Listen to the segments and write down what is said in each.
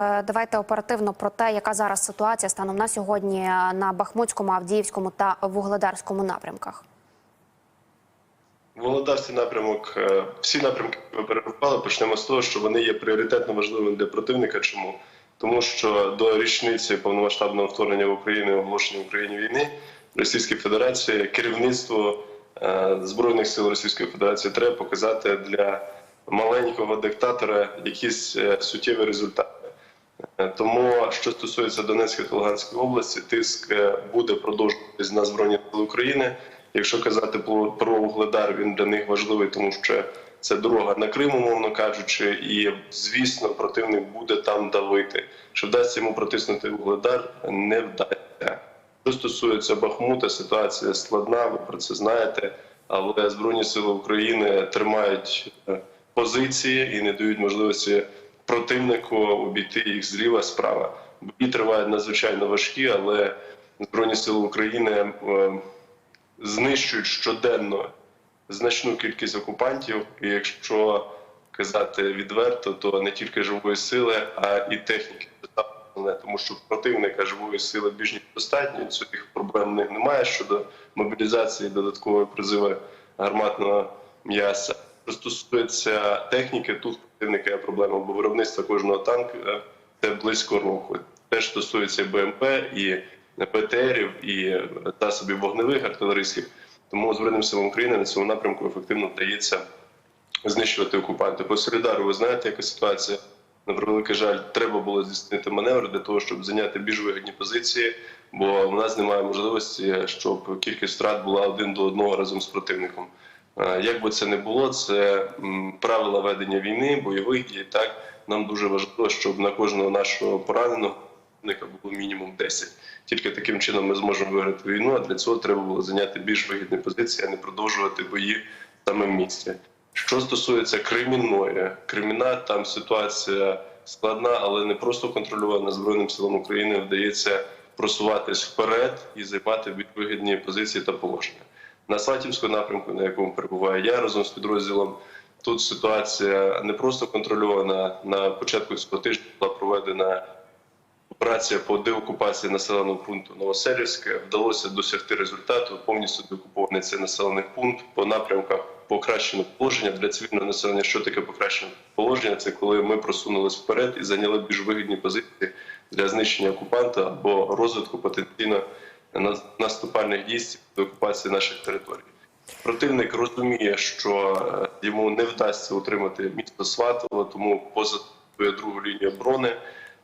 Е, Давайте оперативно про те, яка зараз ситуація станом на сьогодні на Бахмутському, Авдіївському та Вугледарському напрямках. Володарський напрямок, е, всі напрямки ми перерахували. Почнемо з того, що вони є пріоритетно важливими для противника. Чому? Тому що до річниці повномасштабного вторгнення в Україну оголошення в Україні війни Російській Федерації керівництво е, збройних сил Російської Федерації треба показати для маленького диктатора якісь е, суттєві результати. Е, Тому, що стосується Донецької та Луганської області, тиск е, буде продовжуватись на збройні сили України. Якщо казати про Вугледар, він для них важливий, тому що це дорога на Крим, умовно кажучи, і звісно, противник буде там давити. Що вдасться йому протиснути Вугледар, не вдасться. Що стосується Бахмута, ситуація складна, ви про це знаєте. Але Збройні сили України тримають е, позиції і не дають можливості противнику обійти їх зліва справа. Бої тривають надзвичайно важкі, але Збройні сили України е, знищують щоденно значну кількість окупантів. І якщо казати відверто, то не тільки живої сили, а і техніки. Тому що противника живої сили більш ніж достатньо. Цих проблем немає щодо мобілізації додаткової призиви гарматного м'яса. Що стосується техніки, тут противника є проблема, бо виробництво кожного танку е, це близько року. Теж стосується БМП і ПТРів, і засобів вогневих артилерійських. Тому Збройним силам України на цьому напрямку ефективно вдається знищувати окупанти. По Солідару ви знаєте, яка ситуація? На превеликий жаль, треба було здійснити маневр для того, щоб зайняти більш вигідні позиції, бо в нас немає можливості, щоб кількість втрат була один до одного разом з противником. Е, Як би це не було, це правила ведення війни, бойових дій. Так нам дуже важливо, щоб на кожного нашого пораненого було мінімум 10. Тільки таким чином ми зможемо виграти війну. А для цього треба було зайняти більш вигідні позиції, а не продовжувати бої саме в місті. Що стосується кримінної, криміна там ситуація складна, але не просто контрольована збройним силам України вдається просуватись вперед і займати вигідні позиції та положення. На Сватівському напрямку, на якому перебуваю я разом з підрозділом, тут ситуація не просто контрольована. На початку цього тижня була проведена операція по деокупації населеного пункту Новоселівське. Вдалося досягти результату. Повністю деокупований цей населений пункт по напрямках покращено положення для цивільного населення. Що таке покращено положення? Це коли ми просунулись вперед і зайняли більш вигідні позиції для знищення окупанта або розвитку потенційно наступальних дій з окупації наших територій. Противник розуміє, що е, йому не вдасться утримати місто Сватово, тому поза другу лінію оборони.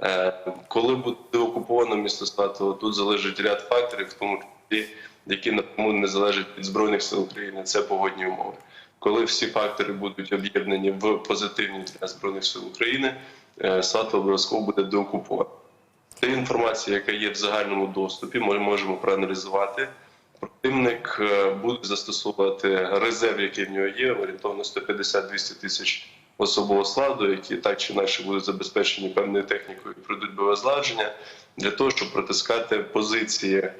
Е, Коли буде окуповано місто Сватово, тут залежить ряд факторів, в тому числі які напряму не залежать від збройних сил України. Це погодні умови. Коли всі фактори будуть об'єднані в позитивні для збройних сил України, е, Сватово обов'язково буде деокуповано. Це інформація, яка є в загальному доступі. Ми можемо проаналізувати. Противник е, буде застосовувати резерв, який в нього є, орієнтовно 150-200 тисяч особового складу, які так чи інакше будуть забезпечені певною технікою і пройдуть бойове для того, щоб протискати позиції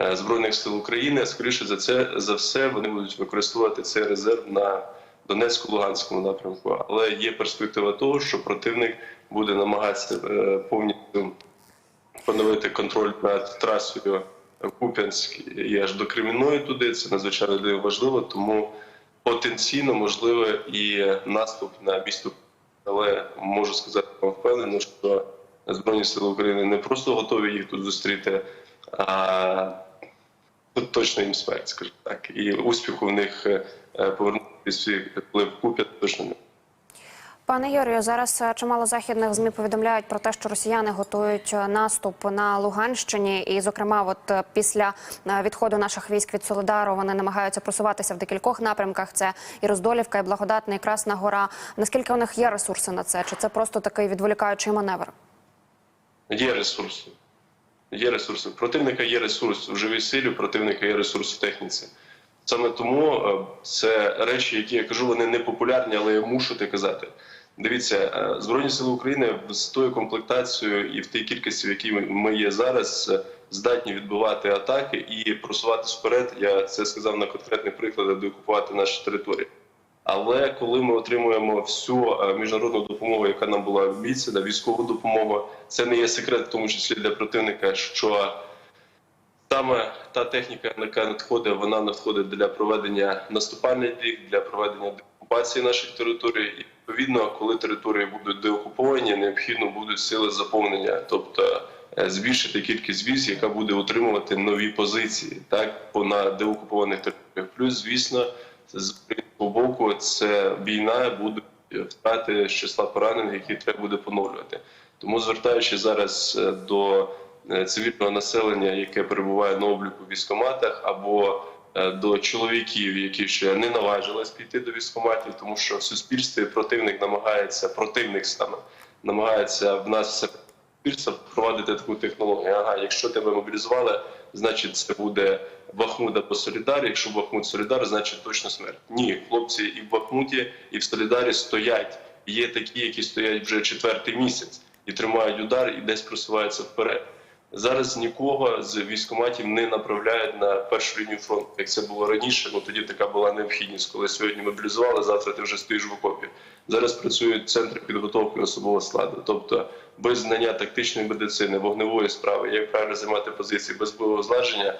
е, збройних сил України. Скоріше за це за все вони будуть використовувати цей резерв на Донецько-Луганському напрямку. Але є перспектива того, що противник буде намагатися е, повністю поновити контроль над трасою Куп'янськ і аж до Кремінної туди. Це надзвичайно важливо, тому потенційно можливо і наступ на місто. Але можу сказати вам впевнено, що Збройні Сили України не просто готові їх тут зустріти, а тут точно їм смерть, скажімо так. І успіху в них е, повернутися, коли в Куп'ян точно не. Пане Юрію, зараз е, чимало західних змі повідомляють про те, що росіяни готують е, наступ на Луганщині, і, зокрема, от е, після відходу наших військ від Солидару вони намагаються просуватися в декількох напрямках. Це і Роздолівка, і Благодатна, і Красна Гора. Наскільки у них є ресурси на це? Чи це просто такий відволікаючий маневр? Є ресурси. Є ресурси. Противника є ресурс в живій силі, у противника є ресурс в техніці. Саме тому це речі, які я кажу, вони не популярні, але я мушу те казати. Дивіться, е, Збройні Сили України з тою комплектацією і в тій кількості, в якій ми- є зараз, е, здатні відбивати атаки і просуватися вперед. Я це сказав на конкретних прикладах, де окупувати наші території. Але коли ми отримуємо всю е, міжнародну допомогу, яка нам була обіцяна, військову допомогу, це не є секрет, в тому числі для противника, що саме та техніка, яка надходить, вона надходить для проведення наступальних дій, для проведення деокупації наших територій. Відповідно, коли території будуть деокуповані, необхідно будуть сили заповнення, тобто е, збільшити кількість військ, яка буде утримувати нові позиції, так по на деокупованих територіях. Плюс, звісно, з українського боку це війна буде втрати з числа поранених, які треба буде поновлювати. Тому звертаючись зараз е, до е, цивільного населення, яке перебуває на обліку в військоматах, або до чоловіків, які ще не наважились піти до військоматів, тому що в суспільстві противник намагається, противник саме намагається в нас все суспільство впровадити таку технологію. Ага, якщо тебе мобілізували, значить це буде Бахмут або Солідар. Якщо Бахмут Солідар, значить точно смерть. Ні, хлопці і в Бахмуті, і в Солідарі стоять. Є такі, які стоять вже четвертий місяць і тримають удар, і десь просуваються вперед. Зараз нікого з військоматів не направляють на першу лінію фронту, як це було раніше. Ну тоді така була необхідність, коли сьогодні мобілізували, завтра ти вже стоїш в окопі. Зараз працюють центри підготовки особового складу, тобто без знання тактичної медицини, вогневої справи, як правильно займати позиції, без бойового зладження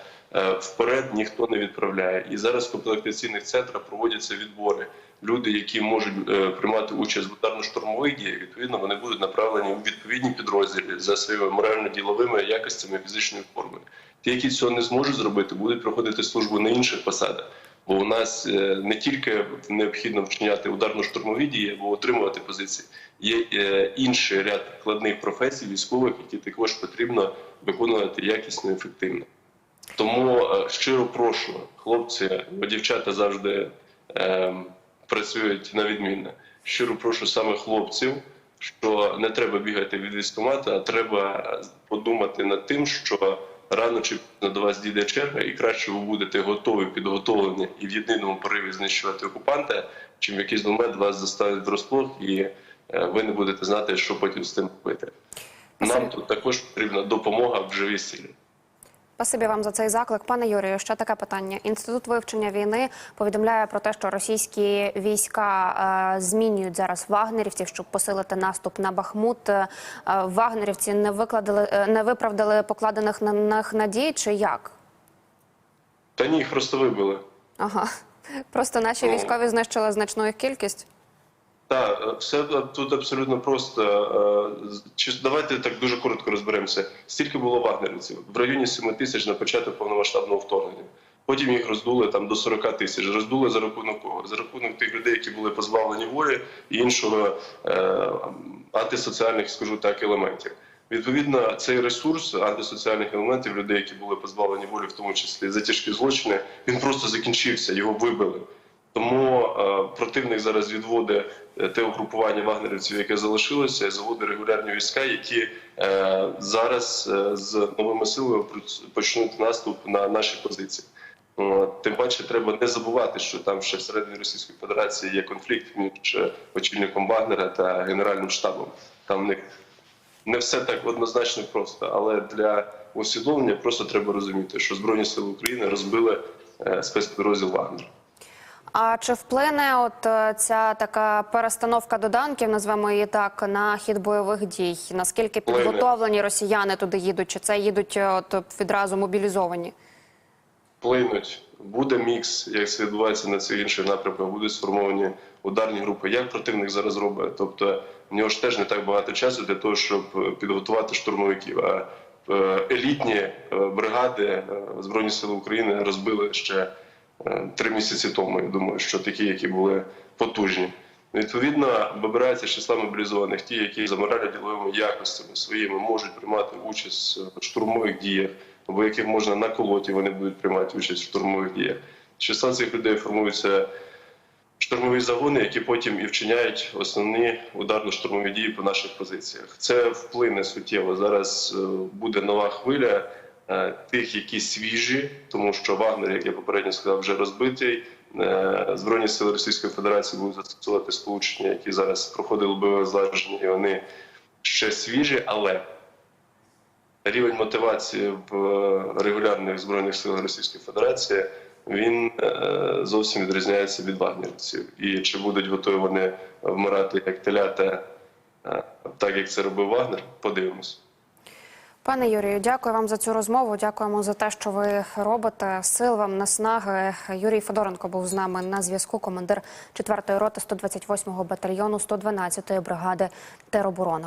вперед ніхто не відправляє. І зараз в комплектаційних центрах проводяться відбори. Люди, які можуть е, приймати участь в ударно-штурмових діях, відповідно, вони будуть направлені у відповідні підрозділи за своїми морально-діловими якостями фізичної форми. Ті, які цього не зможуть зробити, будуть проходити службу на інших посадах. Бо у нас е, не тільки необхідно вчиняти ударно-штурмові дії або отримувати позиції, є е, інший ряд складних професій військових, які також потрібно виконувати якісно і ефективно. Тому е, щиро прошу, хлопці, бо дівчата завжди е, працюють на відмінно. Щиро прошу саме хлопців, що не треба бігати від військкомату, а треба подумати над тим, що рано чи пізно до вас дійде черга, і краще ви будете готові, підготовлені і в єдиному пориві знищувати окупанта, чим в якийсь момент вас заставить врасплох, і е, ви не будете знати, що потім з тим робити. Нам тут також потрібна допомога в живій силі. Спасибі вам за цей заклик. Пане Юрію, ще таке питання. Інститут вивчення війни повідомляє про те, що російські війська е, змінюють зараз вагнерівців, щоб посилити наступ на Бахмут. Е, вагнерівці не викладали, е, не виправдали покладених на них надій, чи як? Та ні, їх просто вибили. Ага, просто наші Ну. військові знищили значну їх кількість. Так, все тут абсолютно просто. Е, давайте так дуже коротко розберемося. Стільки було вагнерівців в районі 7 тисяч на початок повномасштабного вторгнення. Потім їх роздули там до 40 тисяч. Роздули за рахунок кого? За рахунок тих людей, які були позбавлені волі і іншого е, антисоціальних, скажу так, елементів. Відповідно, цей ресурс антисоціальних елементів людей, які були позбавлені волі, в тому числі за тяжкі злочини, він просто закінчився, його вибили. Тому е, противник зараз відводить е, те угрупування вагнерівців, яке залишилося, і заводить регулярні війська, які е, зараз з новими силами почнуть наступ на наші позиції. Тим паче, треба не забувати, що там ще всередині Російської Федерації є конфлікт між очільником Вагнера та Генеральним штабом. Там в них не все так однозначно просто, але для усвідомлення просто треба розуміти, що Збройні Сили України розбили спецпідрозділ Вагнера. А чи вплине от е, ця така перестановка доданків, назвемо її так, на хід бойових дій? Наскільки підготовлені росіяни туди їдуть? Чи це їдуть е, от відразу мобілізовані? Вплинуть. Буде мікс, як це відбувається на цих інших напрямках, будуть сформовані ударні групи. Як противник зараз робить? Тобто в нього ж теж не так багато часу для того, щоб е, підготувати штурмовиків. А елітні бригади Збройні Сили України розбили ще три місяці тому. Я думаю, що такі, які були потужні. Відповідно, вибираються з числа мобілізованих ті, які за морально-діловими якостями своїми можуть приймати участь в штурмових діях, або яких можна на колоті вони будуть приймати участь в штурмових діях. Числа цих людей формуються штурмові загони, які потім і вчиняють основні ударно-штурмові дії по наших позиціях. Це вплине суттєво. Зараз е, буде нова хвиля е, тих, які свіжі, тому що Вагнер, як я попередньо сказав, вже розбитий. Е, Збройні сили Російської Федерації будуть застосовувати сполучення, які зараз проходили бойове злагодження, і вони ще свіжі, але рівень мотивації в е, регулярних збройних силах Російської Федерації він е, зовсім відрізняється від вагнерівців. І чи будуть готові вони вмирати як телята, е, так як це робив Вагнер, подивимось. Пане Юрію, дякую вам за цю розмову. Дякуємо за те, що ви робите. Сил вам наснаги. Юрій Федоренко був з нами на зв'язку. Командир 4-ї роти 128-го батальйону 112-ї бригади тероборони.